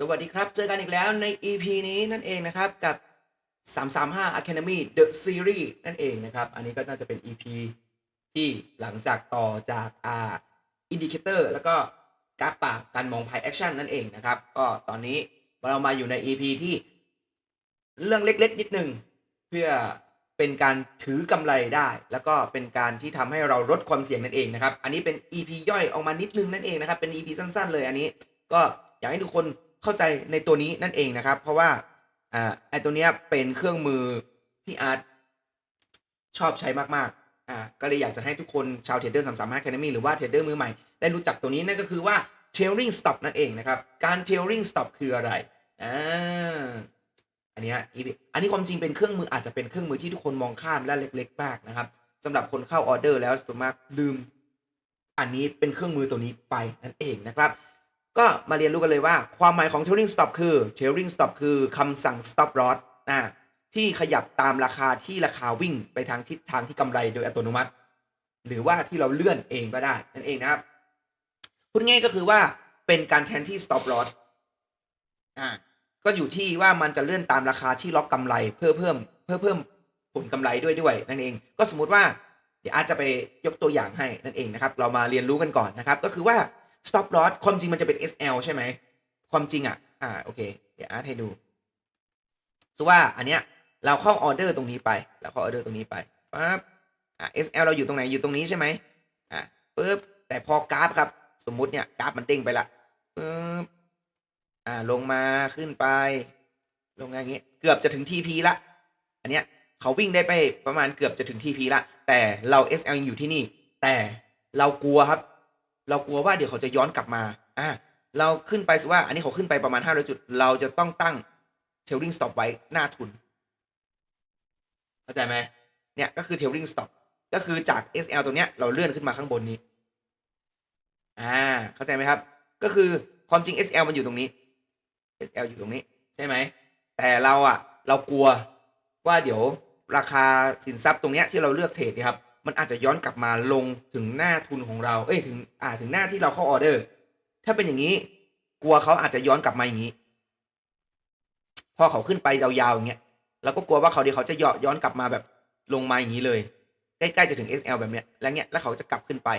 สวัสดีครับ เจอกันอีกแล้วใน EP นี้นั่นเองนะครับกับ 335 Academy The Series นั่นเองนะครับ อันนี้ก็น่าจะเป็น EP ที่หลังจากต่อจากอ่า Indicator แล้วก็กราฟปากการมองภายแอคชั่นนั่นเองนะครับ ก็ตอนนี้เรามาอยู่ใน EP ที่เรื่องเล็กๆ นิดหนึ่งเพื่อเป็นการถือกำไรได้ แล้วก็เป็นการที่ทำให้เราลดความเสี่ยงนั่นเองนะครับ อันนี้เป็น EP ย่อยออกมานิดนึงนั่นเองนะครับ เป็น EP สั้นๆ เลยอันนี้ ก็อยากให้ทุกคน เข้าใจในตัวนี้นั่นเองนะครับ เพราะว่าอ่าไอตัวเนี้ยเป็นเครื่องมือที่อาร์ตชอบใช้มากๆอ่าก็เลยอยากจะให้ทุกคนชาวเทรดเดอร์335 Academy หรือว่าเทรดเดอร์มือใหม่ได้รู้จักตัวนี้นั่นก็คือว่า trailing stop นั่นเองนะครับ การ trailing stop คืออะไรอ่าอันนี้อันนี้ความจริงเป็นเครื่องมืออาจจะเป็นเครื่องมือที่ทุกคนมองข้ามและเล็ก ๆ มากนะครับสำหรับคนเข้าออเดอร์แล้วส่วนมากลืม อันนี้เป็นเครื่องมือตัวนี้ไปนั่นเองนะครับ ก็มาเรียนรู้กันเลยว่าความหมายของ trailing stop คือ trailing stop คือคำสั่ง stop loss นะที่ขยับตามราคาที่ราคาวิ่งไปทางทิศทางที่กำไรโดยอัตโนมัติ หรือว่าที่เราเลื่อนเองก็ได้นั่นเองนะครับพูดง่ายก็คือว่าเป็นการแทนที่ stop loss อ่าก็อยู่ที่ว่ามันจะเลื่อนตามราคาที่ล็อกกำไรเพื่อเพิ่มเพื่อเพิ่มผลกำไรด้วยด้วยนั่นเอง ก็สมมุติว่าเดี๋ยวอาจจะไปยกตัวอย่างให้นั่นเองนะครับ เรามาเรียนรู้กันก่อนนะครับ ก็คือว่า stop loss ความจริงมันจะเป็น SL ใช่ไหม ความจริงอะ อ่า โอเค เดี๋ยวอาร์ตให้ดูสุว่าอันเนี้ยเราเข้าออเดอร์ตรงนี้ไป เราเข้าออเดอร์ตรงนี้ไปปั๊บ อ่า SL เราอยู่ตรงไหน อยู่ตรงนี้ใช่ไหมอ่าปึ๊บ แต่พอกราฟครับ สมมุติเนี่ยกราฟมันเด้งไปละปึ๊บ อ่า ลงมาขึ้นไป ลงอย่างเงี้ยเกือบจะถึง TP ละ อันเนี้ยเขาวิ่งได้ไปประมาณเกือบจะถึง TP ละ แต่เรา SL ยังอยู่ที่นี่ แต่เรากลัวครับ เรากลัวว่าเดี๋ยวเขาจะย้อนกลับมาอ่าเราขึ้นไปสิว่า อันนี้เขาขึ้นไปประมาณ500จุด เราจะต้องตั้ง trailing stop ไว้หน้าทุน เข้าใจไหมเนี่ยก็คือ trailing stop ก็คือจาก SL ตัวเนี้ยเราเลื่อนขึ้นมาข้างบนนี้ อ่า เข้าใจไหมครับ ก็คือความจริง SL มันอยู่ตรงนี้ SL อยู่ตรงนี้ ใช่ไหม แต่เราอะเรากลัวว่าเดี๋ยวราคาสินทรัพย์ตรงเนี้ยที่เราเลือกเทรดนี่ครับ มันอาจจะย้อนกลับมาลงถึงหน้าทุนของเรา เอ้ยถึงอ่าถึงหน้าที่เราเข้าออเดอร์ ถ้าเป็นอย่างนี้กลัวเขาอาจจะย้อนกลับมาอย่างนี้ พอเขาขึ้นไปยาวๆอย่างเงี้ยเราก็กลัวว่าเขาเดี๋ยวเขาจะย้อนย้อนกลับมาแบบลงมาอย่างนี้เลย ใกล้ๆจะถึง SL แบบเนี้ยแล้วเนี้ยแล้วเขาจะกลับขึ้นไป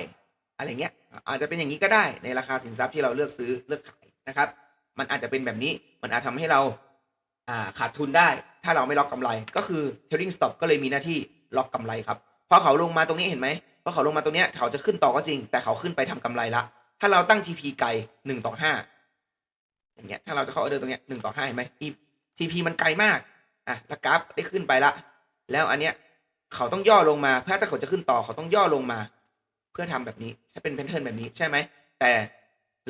อะไรเงี้ย อาจจะเป็นอย่างนี้ก็ได้ในราคาสินทรัพย์ที่เราเลือกซื้อเลือกขายนะครับ มันอาจจะเป็นแบบนี้มันอาจทำให้เราอ่าขาดทุนได้ ถ้าเราไม่ล็อกกำไร ก็คือ trailing stop ก็เลยมีหน้าที่ล็อกกำไรครับ พอเขาลงมาตรงนี้เห็นไหมพอเขาลงมาตรงเนี้ยเขาจะขึ้นต่อก็จริง แต่เขาขึ้นไปทำกำไรละ ถ้าเราตั้ง TP ไกลหนึ่งต่อห้าอย่างเงี้ยถ้าเราจะเข้าออเดอร์ตรงเนี้ยหนึ่งต่อห้าเห็นไหม TP มันไกลมากอะแล้วกราฟได้ขึ้นไปละ แล้วอันเนี้ยเขาต้องย่อลงมาเพื่อถ้าเขาจะขึ้นต่อเขาต้องย่อลงมา เพื่อทำแบบนี้ถ้าเป็นแพทเทิร์นแบบนี้ใช่ไหมแต่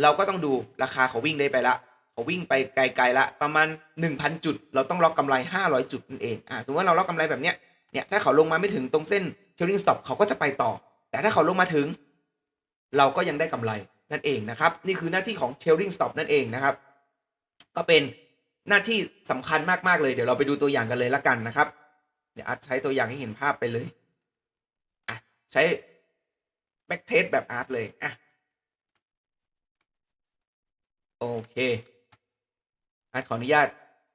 เราก็ต้องดูราคาเขาวิ่งได้ไปละเขาวิ่งไปไกลๆละประมาณ 1,000 จุด เราต้องล็อกกำไร 500 จุดนั่นเองอ่าสมมติว่าเราล็อกกำไรแบบเนี้ยเนี่ยถ้าเขาลงมาไม่ถึงตรงเส้น trailing stop เขาก็จะไปต่อ แต่ถ้าเขาลงมาถึง เราก็ยังได้กำไรนั่นเองนะครับ นี่คือหน้าที่ของ trailing stop นั่นเองนะครับ ก็เป็นหน้าที่สำคัญมากๆเลย เดี๋ยวเราไปดูตัวอย่างกันเลยละกันนะครับ เดี๋ยวอาร์ตใช้ตัวอย่างให้เห็นภาพไปเลยอะใช้แบ็กเทสแบบอาร์ตเลยอะโอเคอาร์ตขออนุญาต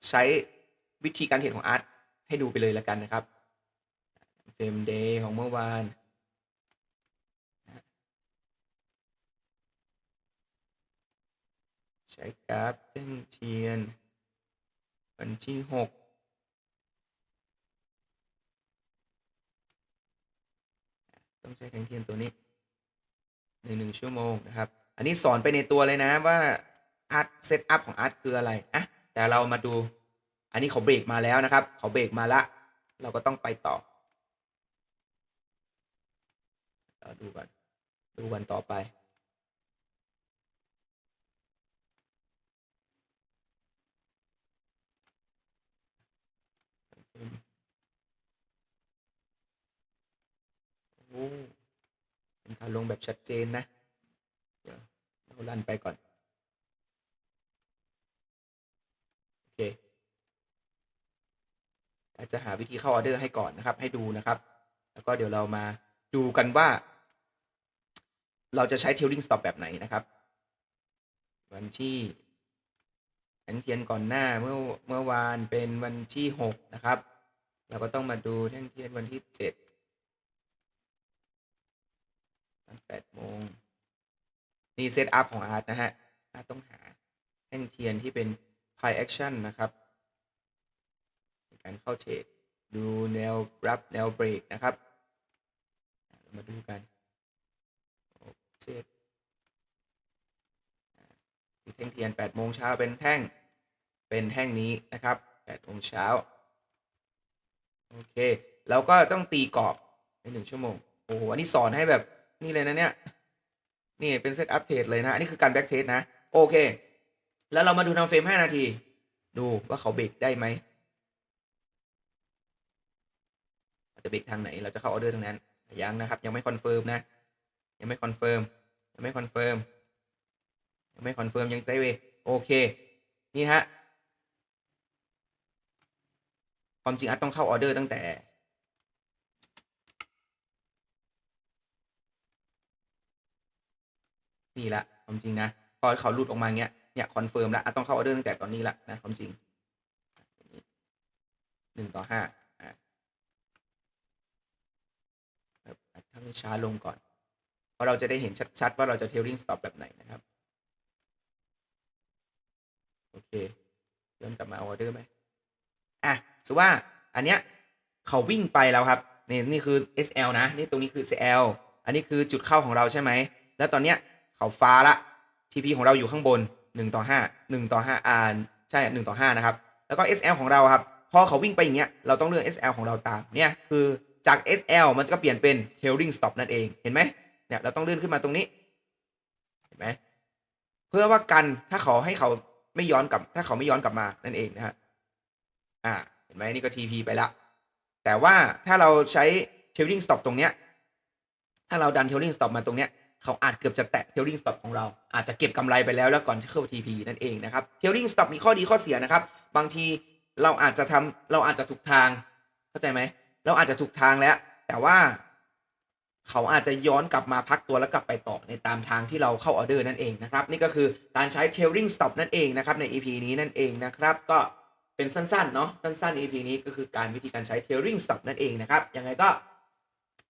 ใช้วิธีการเห็นของอาร์ตให้ดูไปเลยละกันนะครับ เฟรมเดย์ของเมื่อวานใช้กราฟเส้นเทียน วันที่หกต้องใช้แทงเทียนตัวนี้ในหนึ่งชั่วโมงนะครับ อันนี้สอนไปในตัวเลยนะว่าอาร์ตเซตอัพของอาร์ตคืออะไรอะแต่เรามาดู อันนี้เขาเบรกมาแล้วนะครับ เขาเบรกมาละ เราก็ต้องไปต่อ เราดูกันดูกันต่อไปโอ้เป็นการลงแบบชัดเจนนะ เดี๋ยวเราลั่นไปก่อน โอเคอาจจะหาวิธีเข้าออเดอร์ให้ก่อนนะครับ ให้ดูนะครับ แล้วก็เดี๋ยวเรามาดูกันว่า เราจะใช้ trailing stop แบบไหนนะครับ วันที่แสงเทียนก่อนหน้าเมื่อเมื่อวานเป็นวันที่หกนะครับ เราก็ต้องมาดูแท่งเทียนวันที่เจ็ดตอนแปดโมงนี่เซตอัพของอาร์ตนะฮะอาร์ตต้องหาแท่งเทียนที่เป็น Pi Action นะครับในการเข้าเทรดดูแนวรับแนวเบรกนะครับ มาดูกัน เจ็ดอะมีแท่งเทียนแปดโมงเช้าเป็นแท่งเป็นแท่งนี้นะครับแปดโมงเช้าโอเคแล้วก็ต้องตีกรอบในหนึ่งชั่วโมงโอ้โหอันนี้สอนให้แบบนี่เลยนะเนี่ยนี่เป็นเซตอัปเทรดเลยนะ อันนี้คือการแบ็กเทสนะ โอเค แล้วเรามาดูทำเฟรมห้านาที ดูว่าเขาเบรกได้ไหมจะเบรกทางไหนเราจะเข้าออเดอร์ทางนั้นยังนะครับ ยังไม่คอนเฟิร์มนะ ยังไม่คอนเฟิร์มยังไม่คอนเฟิร์มยังไม่คอนเฟิร์มยังไซเวย์โอเค นี่ฮะความจริงอาจต้องเข้าออเดอร์ตั้งแต่นี่ละความจริงนะ พอเขาหลุดออกมาเงี้ยเนี่ยคอนเฟิร์มแล้วอาจต้องเข้าออเดอร์ตั้งแต่ตอนนี้ละนะความจริงหนึ่งต่อห้าอะครับอาจทำให้ช้าลงก่อน ราะเราจะได้เห็นชัดๆ ว่าเราจะเทลลิ่งสต็อปแบบไหนนะครับ โอเคย้อนกลับมาอออเดอร์ไหมอะสุว่าอันเนี้ยเขาวิ่งไปแล้วครับนี่นี่คือ SL นะ นี่ตรงนี้คือ CL อันนี้คือจุดเข้าของเราใช่ไหม แล้วตอนเนี้ยเขาฟ้าละ TP ของเราอยู่ข้างบน 1 ต่อ 5 1 ต่อ 5อ่าใช่ 1 ต่อ 5 นะครับ แล้วก็ SL ของเราครับพอเขาวิ่งไปอย่างเงี้ยเราต้องเลือก SL ของเราตามเนี่ยคือจาก SL มันจะเปลี่ยนเป็น tailing stop นั่นเองเห็นไหม เนี่ยเราต้องเลื่อนขึ้นมาตรงนี้เห็นไหมเพื่อว่ากันถ้าเขาให้เขาไม่ย้อนกลับ ถ้าเขาไม่ย้อนกลับมานั่นเองนะฮะอ่าเห็นไหมนี่ก็ TP ไปละ แต่ว่าถ้าเราใช้ tailing stop ตรงเนี้ยถ้าเราดัน tailing stop มาตรงเนี้ยเขาอาจเกือบจะแตะ tailing stop ของเราอาจจะเก็บกำไรไปแล้วแล้วก่อนที่เข้า TP นั่นเองนะครับ tailing stop มีข้อดีข้อเสียนะครับ บางทีเราอาจจะทำเราอาจจะถูกทางเข้าใจไหมเราอาจจะถูกทางแล้ว แต่ว่า เขาอาจจะย้อนกลับมาพักตัวแล้วกลับไปต่อในตามทางที่เราเข้าออเดอร์นั่นเองนะครับนี่ก็คือการใช้ tailing stop นั่นเองนะครับใน EP นี้นั่นเองนะครับก็เป็นสั้นๆเนาะสั้นๆ EP นี้ก็คือการวิธีการใช้ tailing stop นั่นเองนะครับยังไงก็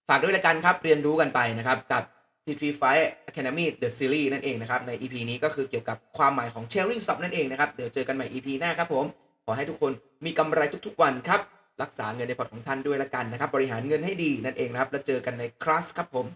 ฝากด้วยละกันครับเรียนรู้กันไปนะครับกับ T35 Academy The Series นั่นเองนะครับใน EP นี้ก็คือเกี่ยวกับความหมายของ tailing stop นั่นเองนะครับเดี๋ยวเจอกันใหม่ EP หน้าครับผมขอให้ทุกคนมีกำไรทุกๆวันครับ รักษาเงินในพอร์ตของท่านด้วยละกันนะครับ บริหารเงินให้ดีนั่นเองนะครับ แล้วเจอกันในคลาสครับผม